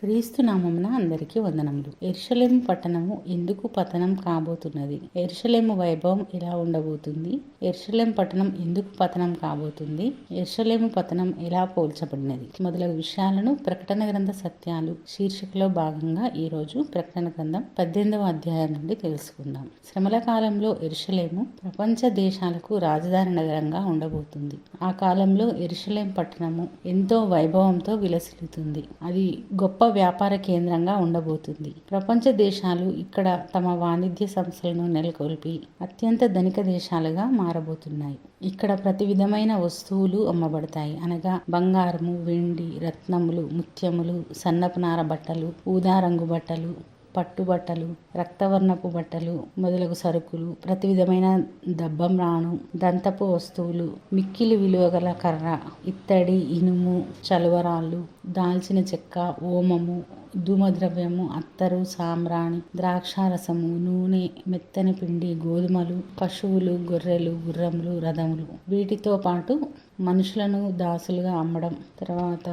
క్రీస్తు నామమున అందరికీ వందనములు. ఎర్షలేము పట్టణము ఎందుకు పతనం కాబోతున్నది? ఎర్షలేము వైభవం ఎలా ఉండబోతుంది? ఎర్షలేం పట్టణం ఎందుకు పతనం కాబోతుంది? ఎర్షలేము పతనం ఎలా పోల్చబడినది? మొదలగు విషయాలను ప్రకటన గ్రంథ సత్యాలు శీర్షికలో భాగంగా ఈరోజు ప్రకటన గ్రంథం పద్దెనిమిదవ అధ్యాయం నుండి తెలుసుకుందాం. శ్రమల కాలంలో ఎర్షలేము ప్రపంచ దేశాలకు రాజధాని నగరంగా ఉండబోతుంది. ఆ కాలంలో ఎరుషలేం పట్టణము ఎంతో వైభవంతో విలసిల్లుతుంది. అది గొప్ప వ్యాపార కేంద్రంగా ఉండబోతుంది. ప్రపంచ దేశాలు ఇక్కడ తమ వాణిజ్య సంస్థలను నెలకొల్పి అత్యంత ధనిక దేశాలుగా మారబోతున్నాయి. ఇక్కడ ప్రతి విధమైన వస్తువులు అమ్మబడతాయి. అనగా బంగారము వెండి రత్నములు ముత్యములు సన్నపునార బట్టలు ఊదా రంగు బట్టలు పట్టు బట్టలు రక్తవర్ణపు బట్టలు మొదలగు సరుకులు ప్రతి విధమైన దబ్బం రాను దంతపు వస్తువులు మిక్కిలి విలువగల కర్ర ఇత్తడి ఇనుము చలువరాళ్ళు దాల్చిన చెక్క ఓమము ధూమద్రవ్యము అత్తరు సాంబ్రాణి ద్రాక్షారసము నూనె మెత్తని పిండి గోధుమలు పశువులు గొర్రెలు గుర్రములు రథములు. వీటితో పాటు మనుషులను దాసులుగా అమ్మడం. తర్వాత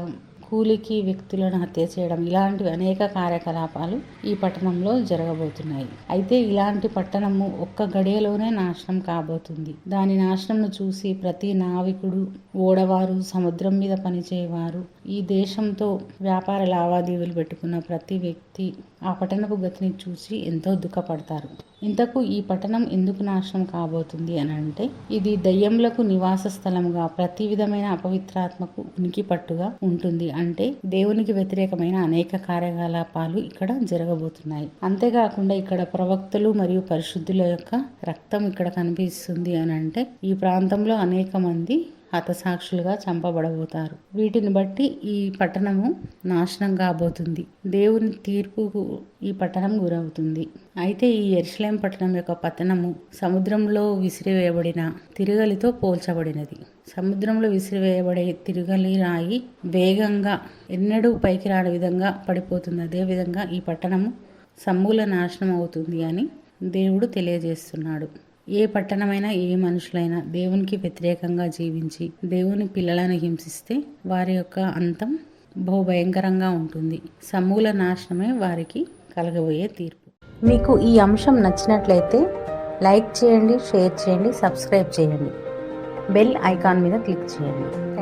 కూలికి వ్యక్తులను హత్య చేయడం ఇలాంటివి అనేక కార్యకలాపాలు ఈ పట్టణంలో జరగబోతున్నాయి. అయితే ఇలాంటి పట్టణము ఒక్క గడియలోనే నాశనం కాబోతుంది. దాని నాశనంను చూసి ప్రతి నావికుడు ఓడవారు సముద్రం మీద పనిచేయవారు ఈ దేశంతో వ్యాపార లావాదేవీలు పెట్టుకున్న ప్రతి వ్యక్తి ఆ పట్టణపు గతిని చూసి ఎంతో దుఃఖపడతారు. ఇంతకు ఈ పట్టణం ఎందుకు నాశనం కాబోతుంది అని అంటే ఇది దయ్యములకు నివాస స్థలముగా ప్రతి విధమైన అపవిత్రాత్మకు ఉనికి పట్టుగా ఉంటుంది. అంటే దేవునికి వ్యతిరేకమైన అనేక కార్యకలాపాలు ఇక్కడ జరగబోతున్నాయి. అంతేకాకుండా ఇక్కడ ప్రవక్తలు మరియు పరిశుద్ధుల యొక్క రక్తం ఇక్కడ కనిపిస్తుంది అని అంటే ఈ ప్రాంతంలో అనేక మంది హతసాక్షులుగా చంపబడబోతారు. వీటిని బట్టి ఈ పట్టణము నాశనం కాబోతుంది. దేవుని తీర్పుకు ఈ పట్టణం గురవుతుంది. అయితే ఈ ఎర్షలేం పట్టణం యొక్క పతనము సముద్రంలో విసిరివేయబడిన తిరుగలితో పోల్చబడినది. సముద్రంలో విసిరివేయబడే తిరుగలి రాయి వేగంగా ఎన్నడూ పైకి రాని విధంగా పడిపోతుంది. అదేవిధంగా ఈ పట్టణము సమూల నాశనం అవుతుంది అని దేవుడు తెలియజేస్తున్నాడు. ఏ పట్టణమైనా ఏ మనుషులైనా దేవునికి వ్యతిరేకంగా జీవించి దేవుని పిల్లలను హింసిస్తే వారి యొక్క అంతం బహుభయంకరంగా ఉంటుంది. సమూల నాశనమే వారికి కలగబోయే తీర్పు. మీకు ఈ అంశం నచ్చినట్లయితే లైక్ చేయండి షేర్ చేయండి సబ్స్క్రైబ్ చేయండి. బెల్ ఐకాన్ మీద క్లిక్ చేయండి.